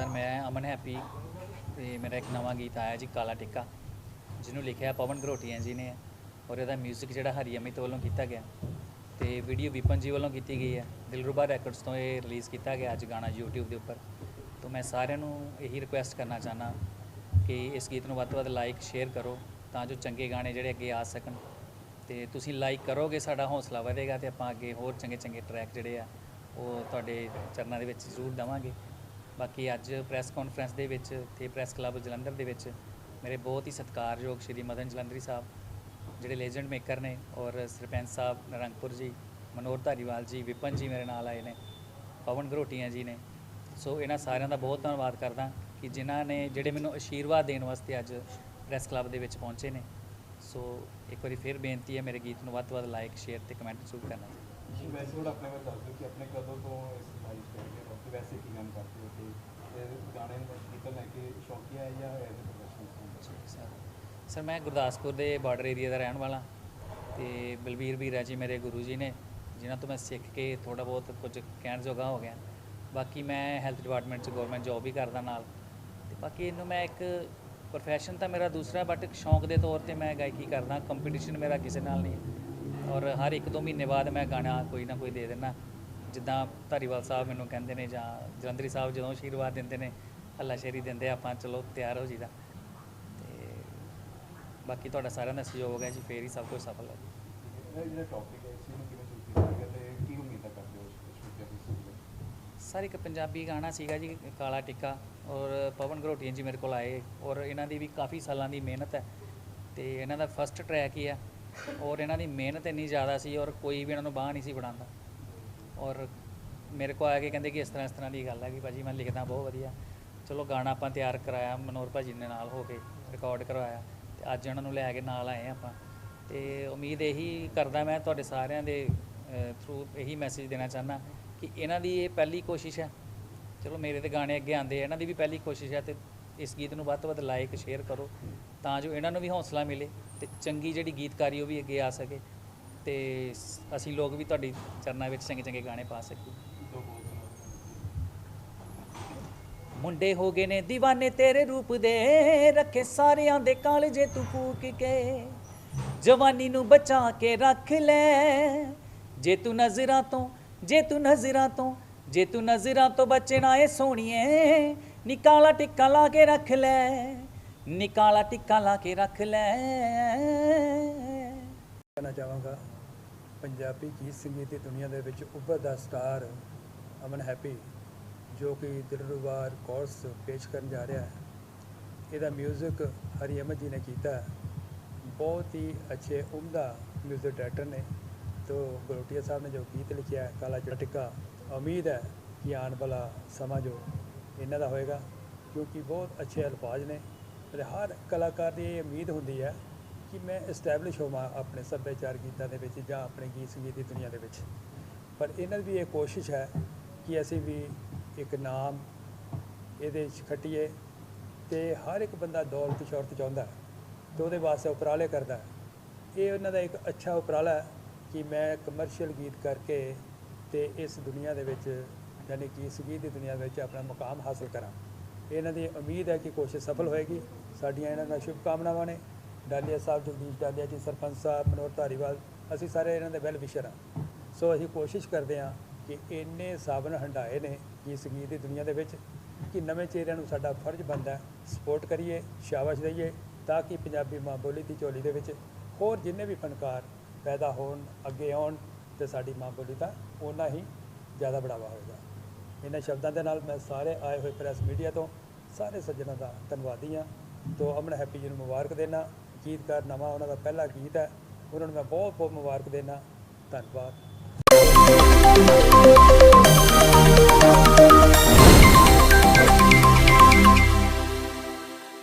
Sir ਮੈਂ ਅਮਨ happy ਤੇ ਮੇਰਾ ਇੱਕ ਨਵਾਂ ਗੀਤ ਆਇਆ ਜੀ, ਕਾਲਾ ਟਿੱਕਾ, ਜਿਹਨੂੰ ਲਿਖਿਆ ਪਵਨ ਗਰੋਟੀਆ ਜੀ ਨੇ ਔਰ ਇਹਦਾ 뮤직 ਜਿਹੜਾ ਹਰੀ ਅਮਿਤ ਵੱਲੋਂ ਕੀਤਾ ਗਿਆ ਤੇ ਵੀਡੀਓ ਵਿਪਨ ਜੀ ਵੱਲੋਂ ਕੀਤੀ ਗਈ ਹੈ। ਦਿਲਰੂਬਾ ਰੈਕੋਰਡਸ ਤੋਂ ਇਹ ਰਿਲੀਜ਼ ਕੀਤਾ ਗਿਆ ਅੱਜ ਗਾਣਾ YouTube ਦੇ ਉੱਪਰ। ਤੋਂ ਮੈਂ ਸਾਰਿਆਂ ਨੂੰ ਇਹੀ ਰਿਕੁਐਸਟ ਕਰਨਾ ਚਾਹਨਾ ਕਿ ਇਸ ਗੀਤ ਨੂੰ ਵੱਧ ਤੋਂ ਵੱਧ ਲਾਈਕ ਸ਼ੇਅਰ ਕਰੋ ਤਾਂ ਜੋ ਚੰਗੇ ਗਾਣੇ ਜਿਹੜੇ ਅੱਗੇ ਆ ਸਕਣ। ਤੇ ਤੁਸੀਂ ਲਾਈਕ ਕਰੋਗੇ, ਸਾਡਾ ਹੌਸਲਾ ਵਧੇਗਾ ਤੇ ਆਪਾਂ ਅੱਗੇ ਹੋਰ ਚੰਗੇ ਚੰਗੇ ਟਰੈਕ ਜਿਹੜੇ ਆ ਉਹ ਤੁਹਾਡੇ ਚਰਨਾਂ ਦੇ ਵਿੱਚ ਜ਼ਰੂਰ ਦਵਾਂਗੇ। ਬਾਕੀ ਅੱਜ ਪ੍ਰੈਸ ਕਾਨਫਰੰਸ ਦੇ ਵਿੱਚ ਤੇ ਪ੍ਰੈਸ ਕਲੱਬ ਜਲੰਧਰ ਦੇ ਵਿੱਚ ਮੇਰੇ ਬਹੁਤ ਹੀ ਸਤਿਕਾਰਯੋਗ ਸ਼੍ਰੀ ਮਦਨ ਜਲੰਧਰੀ ਸਾਹਿਬ, ਜਿਹੜੇ ਲੈਜੈਂਡ ਮੇਕਰ ਨੇ ਔਰ ਸਰਪੰਚ ਸਾਹਿਬ ਨਰੰਗਪੁਰ ਜੀ, ਮਨੋਹਰ ਧਾਰੀਵਾਲ ਜੀ, ਵਿਪਨ ਜੀ ਮੇਰੇ ਨਾਲ ਆਏ ਨੇ, ਪਵਨ ਗਰੋਟੀਆਂ ਜੀ ਨੇ। ਸੋ ਇਹਨਾਂ ਸਾਰਿਆਂ ਦਾ ਬਹੁਤ ਧੰਨਵਾਦ ਕਰਦਾ ਕਿ ਜਿਨ੍ਹਾਂ ਨੇ, ਜਿਹੜੇ ਮੈਨੂੰ ਅਸ਼ੀਰਵਾਦ ਦੇਣ ਵਾਸਤੇ ਅੱਜ ਪ੍ਰੈਸ ਕਲੱਬ ਦੇ ਵਿੱਚ ਪਹੁੰਚੇ ਨੇ। ਸੋ ਇੱਕ ਵਾਰੀ ਫਿਰ ਬੇਨਤੀ ਹੈ ਮੇਰੇ ਗੀਤ ਨੂੰ ਵੱਧ ਤੋਂ ਵੱਧ ਲਾਈਕ ਸ਼ੇਅਰ ਤੇ ਕਮੈਂਟ ਜ਼ਰੂਰ ਕਰਨਾ। ਜੀ, ਵੈਸੇ ਹੁਣ ਆਪਣੇ ਬਾਰੇ ਦੱਸ ਦਿਓ ਕਿ ਆਪਣੇ ਕਦੋਂ ਤੋਂ ਇਸ ਲਾਈਫ ਸਟਾਈਲ ਦੇ ਤੇ ਵੈਸੇ ਕੀ ਕੰਮ ਕਰਦੇ ਹੋ ਤੇ ਇਹ ਗਾਣੇ ਨੂੰ ਗੀਤਾਂ ਲੈ ਕੇ ਸ਼ੌਕੀਆ ਹੈ ਜਾਂ as a professional sir. Sir, ਮੈਂ ਗੁਰਦਾਸਪੁਰ ਦੇ ਬਾਰਡਰ ਏਰੀਆ ਦਾ ਰਹਿਣ ਵਾਲਾ ਤੇ ਬਲਬੀਰ ਵੀਰਾ ਜੀ ਮੇਰੇ ਗੁਰੂ ਜੀ ਨੇ, ਜਿਨ੍ਹਾਂ ਤੋਂ ਮੈਂ ਸਿੱਖ ਕੇ ਥੋੜਾ ਬਹੁਤ ਕੁਝ ਕਹਿਣ ਜੋਗਾ ਹੋ ਗਿਆ। ਬਾਕੀ ਮੈਂ ਹੈਲਥ ਡਿਪਾਰਟਮੈਂਟ 'ਚ ਗਵਰਨਮੈਂਟ ਜੌਬ ਵੀ ਕਰਦਾ ਨਾਲ ਤੇ ਬਾਕੀ ਇਹਨੂੰ ਮੈਂ ਇੱਕ ਪ੍ਰੋਫੈਸ਼ਨ ਤਾਂ ਮੇਰਾ ਦੂਸਰਾ ਬਟ ਇੱਕ ਸ਼ੌਂਕ ਦੇ ਤੌਰ ਤੇ ਮੈਂ ਗਾਇਕੀ ਕਰਦਾ ਕੰਪੀਟੀਸ਼ਨ ਮੇਰਾ ਕਿਸੇ ਨਾਲ ਨਹੀਂ ਹੈ। ਔਰ ਹਰ ਇੱਕ ਦੋ ਮਹੀਨੇ ਬਾਅਦ ਮੈਂ ਗਾਣਾ ਕੋਈ ਨਾ ਕੋਈ ਦੇ ਦਿੰਦਾ। ਜਿੱਦਾਂ ਧਾਰੀਵਾਲ ਸਾਹਿਬ ਮੈਨੂੰ ਕਹਿੰਦੇ ਨੇ ਜਾਂ ਜਲੰਧਰੀ ਸਾਹਿਬ ਜਦੋਂ ਆਸ਼ੀਰਵਾਦ ਦਿੰਦੇ ਨੇ ਹੱਲਾ ਸ਼ੇਰੀ ਦਿੰਦੇ ਆਪਾਂ ਚਲੋ ਤਿਆਰ ਹੋ ਜੀਦਾ ਤੇ ਬਾਕੀ ਤੁਹਾਡਾ ਸਾਰਿਆਂ ਦਾ ਸਹਿਯੋਗ ਹੈ ਜੀ ਫੇਰ ਹੀ ਸਭ ਕੁਝ ਸਫਲ ਹੈ। ਜੀ ਇਹ ਜਿਹੜਾ ਟੌਪਿਕ ਹੈ ਇਸ ਨੂੰ ਕਿਵੇਂ ਚੂਜ਼ ਕੀਤਾ ਗਿਆ ਤੇ ਕੀ ਉਮੀਦਾਂ ਕਰਦੇ ਹੋ ਇਸ ਵਿੱਚ ਇਸ ਸਰ ਇੱਕ ਪੰਜਾਬੀ ਗਾਣਾ ਸੀਗਾ ਜੀ ਕਾਲਾ ਟਿੱਕਾ ਔਰ ਪਵਨ ਗਰੋਟੀਆਂ ਜੀ ਮੇਰੇ ਕੋਲ ਆਏ ਔਰ ਇਹਨਾਂ ਦੀ ਵੀ ਕਾਫੀ ਸਾਲਾਂ ਦੀ ਮਿਹਨਤ ਹੈ। ਤੇ ਇਹਨਾਂ ਦਾ ਫਸਟ ਟਰੈਕ ਹੀ ਆ ਔਰ ਇਹਨਾਂ ਦੀ ਮਿਹਨਤ ਇੰਨੀ ਜ਼ਿਆਦਾ ਸੀ ਔਰ ਕੋਈ ਵੀ ਇਹਨਾਂ ਨੂੰ ਬਾਹ ਨਹੀਂ ਸੀ ਫੜਾਉਂਦਾ। ਔਰ ਮੇਰੇ ਕੋਲ ਆ ਕੇ ਕਹਿੰਦੇ ਕਿ ਇਸ ਤਰ੍ਹਾਂ ਇਸ ਤਰ੍ਹਾਂ ਦੀ ਗੱਲ ਹੈ ਕਿ ਭਾਜੀ ਮੈਂ ਲਿਖਦਾ ਬਹੁਤ ਵਧੀਆ। ਚਲੋ ਗਾਣਾ ਆਪਾਂ ਤਿਆਰ ਕਰਾਇਆ, ਮਨੋਹਰ ਭਾਜੀ ਨੇ ਨਾਲ ਹੋ ਕੇ ਰਿਕਾਰਡ ਕਰਵਾਇਆ ਤੇ ਅੱਜ ਉਹਨਾਂ ਨੂੰ ਲੈ ਕੇ ਨਾਲ ਆਏ ਆਪਾਂ। ਤੇ ਉਮੀਦ ਇਹੀ ਕਰਦਾ ਮੈਂ ਤੁਹਾਡੇ ਸਾਰਿਆਂ ਦੇ ਥਰੂ ਇਹੀ ਮੈਸੇਜ ਦੇਣਾ ਚਾਹੁੰਦਾ ਕਿ ਇਹਨਾਂ ਦੀ ਇਹ ਪਹਿਲੀ ਕੋਸ਼ਿਸ਼ ਹੈ। ਚਲੋ ਮੇਰੇ ਤੇ ਗਾਣੇ ਅੱਗੇ ਆਉਂਦੇ ਇਹਨਾਂ ਦੀ ਵੀ ਪਹਿਲੀ ਕੋਸ਼ਿਸ਼ ਹੈ ਤੇ ਇਸ ਗੀਤ ਨੂੰ ਵੱਧ ਤੋਂ ਵੱਧ ਲਾਈਕ ਸ਼ੇਅਰ ਕਰੋ, ਤਾਂ ਜੋ ਇਹਨਾਂ ਨੂੰ ਵੀ ਹੌਸਲਾ ਮਿਲੇ ਤੇ ਚੰਗੀ ਜਿਹੜੀ ਗੀਤਕਾਰੀ ਉਹ ਵੀ ਅੱਗੇ ਆ ਸਕੇ ਤੇ ਅਸੀਂ ਲੋਕ ਵੀ ਤੁਹਾਡੀ ਚਰਨਾਂ ਵਿੱਚ ਚੰਗੇ ਚੰਗੇ ਗਾਣੇ ਪਾ ਸਕੀਏ। ਮੁੰਡੇ ਹੋ ਗਏ ਨੇ دیਵਾਨੇ ਤੇਰੇ ਰੂਪ ਦੇ, ਰੱਖੇ ਸਾਰਿਆਂ ਦੇ ਕਾਲਜੇ ਤੂੰ ਫੂਕ ਕੇ। ਜਵਾਨੀ ਨੂੰ ਬਚਾ ਕੇ ਰੱਖ ਲੈ, ਜੇ ਤੂੰ ਨਜ਼ਰਾਂ ਤੋਂ, ਜੇ ਤੂੰ ਨਜ਼ਰਾਂ ਤੋਂ, ਜੇ ਤੂੰ ਨਜ਼ਰਾਂ ਤੋਂ ਬਚਣਾ ਏ ਸੋਹਣੀਏ ਨਿਕਾਲਾ ਟਿੱਕਾ ਲਾ ਕੇ ਰੱਖ ਲੈ ਨਿਕਾਲਾ ਟਿੱਕਾ ਲਾ ਕੇ ਰੱਖ ਲੈ ਕਹਿਣਾ ਚਾਹਾਂਗਾ ਪੰਜਾਬੀ ਗੀਤ ਸੰਗੀਤ ਦੀ ਦੁਨੀਆ ਦੇ ਵਿੱਚ ਉੱਭਰਦਾ ਸਟਾਰ ਅਮਨ ਹੈਪੀ ਜੋ ਕਿ ਦਿਲਰੂਬਾ ਕੋਰਸ ਪੇਸ਼ ਕਰਨ ਜਾ ਰਿਹਾ ਹੈ ਇਹਦਾ 뮤직 ਹਰੀ ਅਹਿਮਦ ਜੀ ਨੇ ਕੀਤਾ ਹੈ। ਬਹੁਤ ਹੀ ਅੱਛੇ ਉਮਦਾ 뮤직 ਡਾਇਰੈਕਟਰ ਨੇ ਤੋ ਗਲੋਟੀਆ ਸਾਹਿਬ ਨੇ ਜੋ ਗੀਤ ਲਿਖਿਆ ਹੈ ਕਾਲਾ ਜਿਹੜਾ ਟਿੱਕਾ ਉਮੀਦ ਹੈ ਕਿ ਆਉਣ ਵਾਲਾ ਸਮਾਂ ਜੋ ਇਹਨਾਂ ਦਾ ਹੋਏਗਾ, ਕਿਉਂਕਿ ਬਹੁਤ ਅੱਛੇ ਅਲਫਾਜ਼ ਨੇ ਤੇ ਹਰ ਕਲਾਕਾਰ ਦੀ ਇਹ ਉਮੀਦ ਹੁੰਦੀ ਹੈ ਕਿ ਮੈਂ ਐਸਟੈਬਲਿਸ਼ ਹੋਵਾਂ ਆਪਣੇ ਸੱਭਿਆਚਾਰ ਗੀਤਾਂ ਦੇ ਵਿੱਚ ਜਾਂ ਆਪਣੇ ਗੀਤ ਸੰਗੀਤ ਦੀ ਦੁਨੀਆ ਦੇ ਵਿੱਚ। ਪਰ ਇਹਨਾਂ ਦੀ ਵੀ ਇਹ ਕੋਸ਼ਿਸ਼ ਹੈ ਕਿ ਅਸੀਂ ਵੀ ਇੱਕ ਨਾਮ ਇਹਦੇ ਵਿੱਚ ਖੱਟੀਏ ਤੇ ਹਰ ਇੱਕ ਬੰਦਾ ਦੌਲਤ ਸ਼ੌਹਰਤ ਚਾਹੁੰਦਾ ਹੈ ਤੇ ਉਹਦੇ ਵਾਸਤੇ ਉਪਰਾਲੇ ਕਰਦਾ ਹੈ। ਇਹ ਉਹਨਾਂ ਦਾ ਇੱਕ ਅੱਛਾ ਉਪਰਾਲਾ ਹੈ ਕਿ ਮੈਂ ਕਮਰਸ਼ੀਅਲ ਗੀਤ ਕਰਕੇ ਤੇ ਇਸ ਦੁਨੀਆ ਦੇ ਵਿੱਚ ਯਾਨੀ ਕਿ ਸੰਗੀਤ ਦੀ ਦੁਨੀਆ ਵਿੱਚ ਆਪਣਾ ਮੁਕਾਮ ਹਾਸਲ ਕਰਾਂ। ਇਹਨਾਂ ਦੀ ਉਮੀਦ ਹੈ ਕਿ ਕੋਸ਼ਿਸ਼ ਸਫਲ ਹੋਏਗੀ। ਸਾਡੀਆਂ ਇਹਨਾਂ ਦਾ ਸ਼ੁਭ ਕਾਮਨਾਵਾਂ ਨੇ। ਡਾਲੀਆ ਸਾਹਿਬ, ਜਗਦੀਸ਼ ਡਾਲੀਆ ਜੀ, ਸਰਪੰਚ ਸਾਹਿਬ, ਮਨੋਹਰ ਧਾਰੀਵਾਲ, ਅਸੀਂ ਸਾਰੇ ਇਹਨਾਂ ਦੇ ਵੈਲ ਵਿਸ਼ਰ ਹਾਂ। ਸੋ ਅਸੀਂ ਕੋਸ਼ਿਸ਼ ਕਰਦੇ ਹਾਂ ਕਿ ਇੰਨੇ ਸਾਵਨ ਹੰਡਾਏ ਨੇ ਕਿ ਸੰਗੀਤ ਦੀ ਦੁਨੀਆ ਦੇ ਵਿੱਚ ਕਿ ਨਵੇਂ ਚਿਹਰਿਆਂ ਨੂੰ ਸਾਡਾ ਫਰਜ਼ ਬਣਦਾ ਸਪੋਰਟ ਕਰੀਏ, ਸ਼ਾਬਾਸ਼ ਦਈਏ ਤਾਂ ਕਿ ਪੰਜਾਬੀ ਮਾਂ ਬੋਲੀ ਦੀ ਝੋਲੀ ਦੇ ਵਿੱਚ ਹੋਰ ਜਿੰਨੇ ਵੀ ਫਨਕਾਰ ਪੈਦਾ ਹੋਣ, ਅੱਗੇ ਆਉਣ ਤੇ ਸਾਡੀ ਮਾਂ ਬੋਲੀ ਦਾ ਓਨਾ ਹੀ ਜ਼ਿਆਦਾ ਬੜਾਵਾ ਹੋਏਗਾ। ਇਹਨਾਂ ਸ਼ਬਦਾਂ ਦੇ ਨਾਲ ਮੈਂ ਸਾਰੇ ਆਏ ਹੋਏ ਪ੍ਰੈਸ ਮੀਡੀਆ ਤੋਂ ਸਾਰੇ ਸੱਜਣਾਂ ਦਾ ਧੰਨਵਾਦੀ ਹਾਂ। ਤੋਂ ਅਮਨ ਹੈਪੀ ਜੀ ਨੂੰ ਮੁਬਾਰਕ ਦੇਣਾ ਗੀਤਕਾਰ ਨਵਾਂ ਉਹਨਾਂ ਦਾ ਪਹਿਲਾ ਗੀਤ ਹੈ। ਉਹਨਾਂ ਨੂੰ ਮੈਂ ਬਹੁਤ ਬਹੁਤ ਮੁਬਾਰਕ ਦੇਣਾ ਧੰਨਵਾਦ।